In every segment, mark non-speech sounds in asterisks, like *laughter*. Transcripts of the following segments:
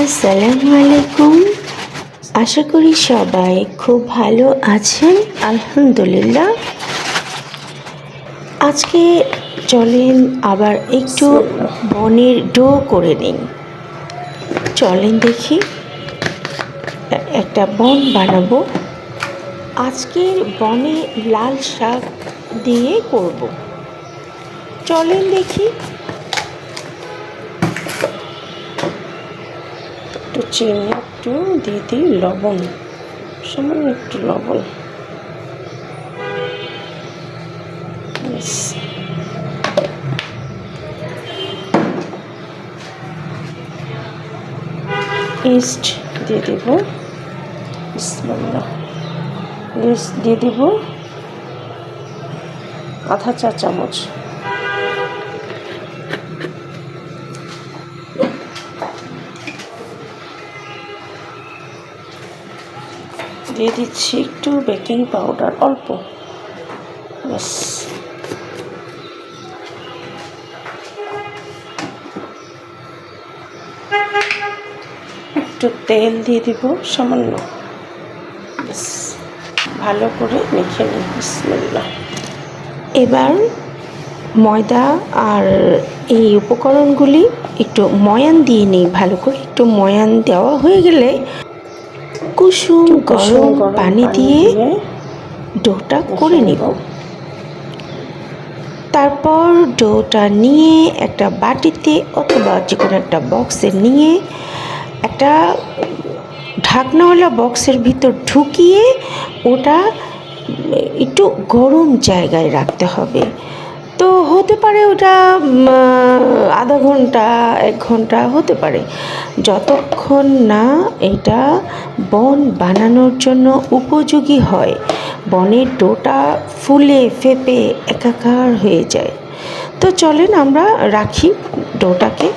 আসসালামু আলাইকুম আশা করি সবাই খুব ভালো আছেন, আলহামদুলিল্লাহ। আজকে চলেন আবার একটু বনের ডো করে নিন চলেন দেখি, একটা বন বানাবো। আজকের বনে লাল শাক দিয়ে করব। চলেন দেখি। একটু চিনি, একটু দিয়ে দিই লবণ। সামান্য একটু লবণ। ইস্ট দিয়ে দেব। ইস্ট দিয়ে দেব। আধা চা চামচ। দিয়ে দিচ্ছি একটু বেকিং পাউডার, অল্প। একটু তেল দিয়ে দিব, সামান্য। ব্যাস। ভালো করে মেখে নিই এবার ময়দা আর এই উপকরণগুলি একটু ময়ান দিয়ে নিই, ভালো করে। একটু ময়ান দেওয়া হয়ে গেলে কুসুম গরম পানি দিয়ে ডোটা করে নিব। তারপর ডোটা নিয়ে একটা বাটিতে অথবা যে কোনো একটা বক্সে নিয়ে একটা ঢাকনাওয়ালা বক্সের ভিতর ঢুকিয়ে ওটা একটু গরম জায়গায় রাখতে হবে। তো হতে পারে ওটা আধা ঘণ্টা, এক ঘণ্টা হতে পারে। যতক্ষণ না এটা বন বানানোর জন্য উপযোগী হয়, বনের ডোটা ফুলে ফেপে একাকার হয়ে যায়। তো চলেন আমরা রাখি ডোটাকে।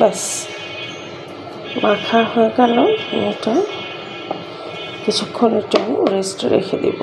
ব্যাস। মাখা হয়ে গেল এটা কিছুক্ষণের জন্য রেস্ট রেখে দেব।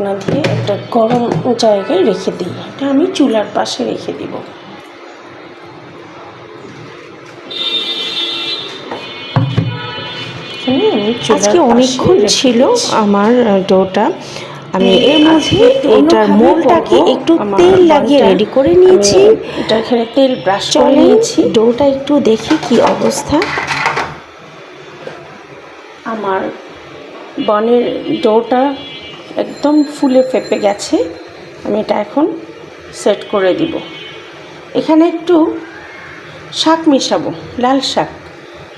ঢাকনা দিয়ে একটা গরম জায়গায় রেখে দিই। এটা আমি চুলার পাশে রেখে দিব। আজকে অনেকক্ষণ ছিল আমার ডোটা। আমি এর মধ্যে এটার মোলটাকে একটু তেল লাগিয়ে রেডি করে নিয়েছি। এটা এখানে তেল ব্রাশ করে নিয়েছি। ডোটা একটু দেখি কি অবস্থা। আমার বনের ডোটা একদম ফুলে ফেপে গেছে। আমি এটা এখন সেট করে দিব। এখানে একটু শাক মেশাবো লাল শাক।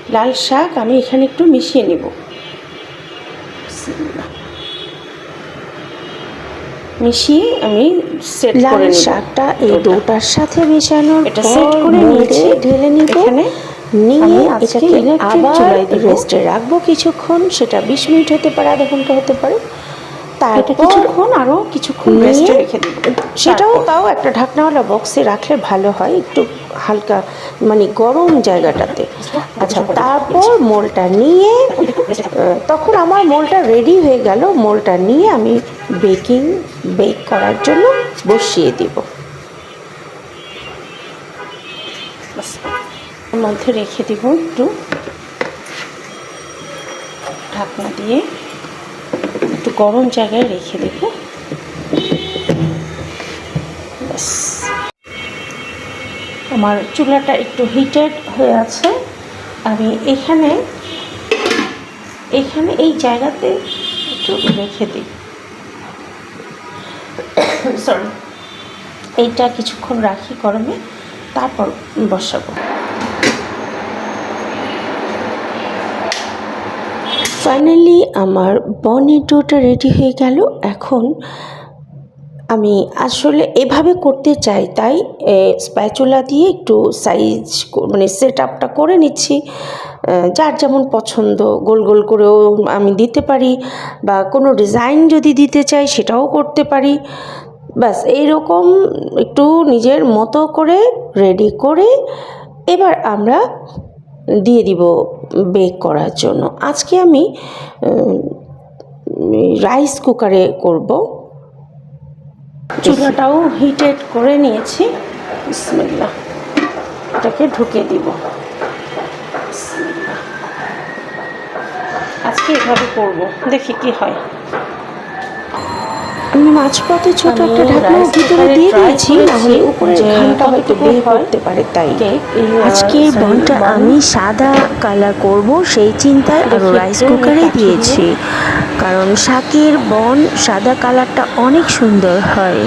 লাল শাক আমি এখানে একটু মিশিয়ে নেব। মিশিয়ে আমি সেট লাল করে নেব। শাকটা এই। ডোটার সাথে মেশানোর এটা set করে নিয়েছি। ঢেলে নিব। এখানে নিয়ে আজকে এটাকে আবার রেস্টে রাখব কিছুক্ষণ। সেটা বিশ মিনিট হতে পারে আধা ঘণ্টা হতে পারে। এটা কিছুক্ষণ আরও কিছুক্ষণ রেস্টে রেখে দেবো। সেটাও তাও একটা ঢাকনাওয়ালা বক্সে রাখলে ভালো হয় একটু হালকা মানে গরম জায়গাটাতে। আচ্ছা তারপর মোলটা নিয়ে তখন আমার মোলটা রেডি হয়ে গেল। মোলটা নিয়ে আমি বেকিং বেক করার জন্য বসিয়ে দিব। মধ্যে রেখে দিব একটু। ঢাকনা দিয়ে গরম জায়গায় রেখে দেব। ব্যাস। আমার চুলাটা একটু হিটেড হয়ে আছে। আমি এখানে এখানে এই জায়গাতে একটু রেখে দিই। *coughs* সরি এইটা কিছুক্ষণ রাখি গরমে, তারপর বসাবো। ফাইনালি আমার বনেটোটা রেডি হয়ে গেল। এখন আমি আসলে এভাবে করতে চাই, তাই স্প্যাচুলা দিয়ে একটু সাইজ মানে সেট আপটা করে নিচ্ছি। যার যেমন পছন্দ, গোল গোল করেও আমি দিতে পারি বা কোনো ডিজাইন যদি দিতে চাই, সেটাও করতে পারি। ব্যাস, এইরকম একটু নিজের মতো করে রেডি করে এবার আমরা দিয়ে দিব বেক করার জন্য। আজকে আমি রাইস কুকারে করব। চুলাটাও হিটেড করে নিয়েছি। বিসমিল্লাহ। এটাকে ঢুকে দিব। আজকে এভাবে করব। দেখি কি হয়। আমি মাঝপথে ছোট একটা ঢাকনা ভিতরে দিয়ে দিয়েছি না হলে করেছি উপরে যে ঘানটা হয়তো বের করতে পারে তাই। এই, আজকের sorry, বনটা আমি সাদা কালার করব সেই চিন্তায় আরও রাইস কুকারে দিয়েছি কারণ শাকের বন সাদা কালারটা অনেক সুন্দর হয়।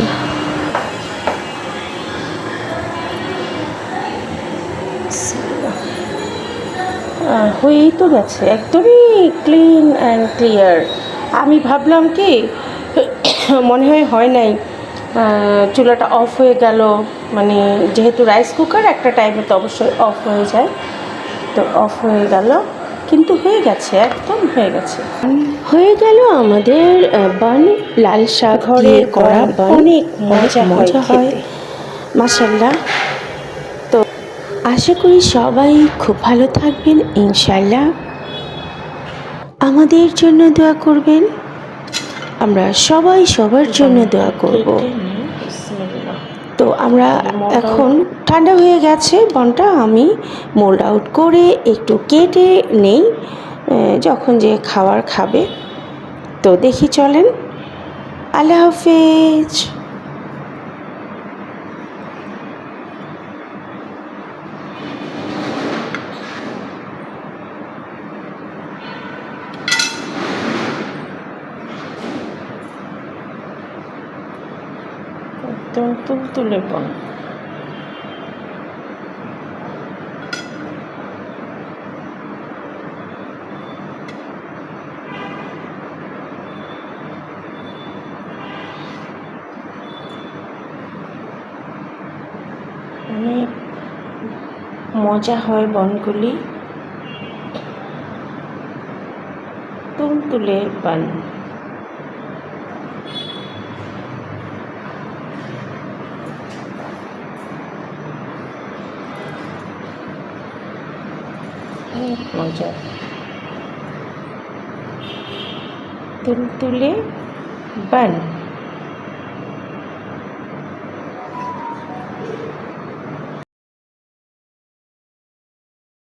হয়েই তো গেছে একদমই ক্লিন অ্যান্ড ক্লিয়ার আমি ভাবলাম কি *coughs* মনে হয় হয় নাই। চুলাটা অফ হয়ে গেল। মানে যেহেতু রাইস কুকার একটা টাইমে তো অবশ্যই অফ হয়ে যায়। তো অফ হয়ে গেল। কিন্তু হয়ে গেছে একদম হয়ে গেছে। হয়ে গেল আমাদের বান লাল শাক ঘরে করা বান অনেক মজা মজা হয়। মাসাল্লাহ তো আশা করি সবাই খুব ভালো থাকবেন ইনশাল্লাহ আমাদের জন্য দোয়া করবেন। আমরা সবাই সবার জন্য দোয়া করব। তো আমরা এখন ঠান্ডা হয়ে গেছে বনটা, আমি মোল্ড আউট করে একটু কেটে নেই যখন যে খাবার খাবে। তো দেখি চলেন। আল্লাহ হাফেজ। একদম বন অনেক মজা হয় বনগুলি। তুলতুলে বান। মজা। তুলতুলে বান।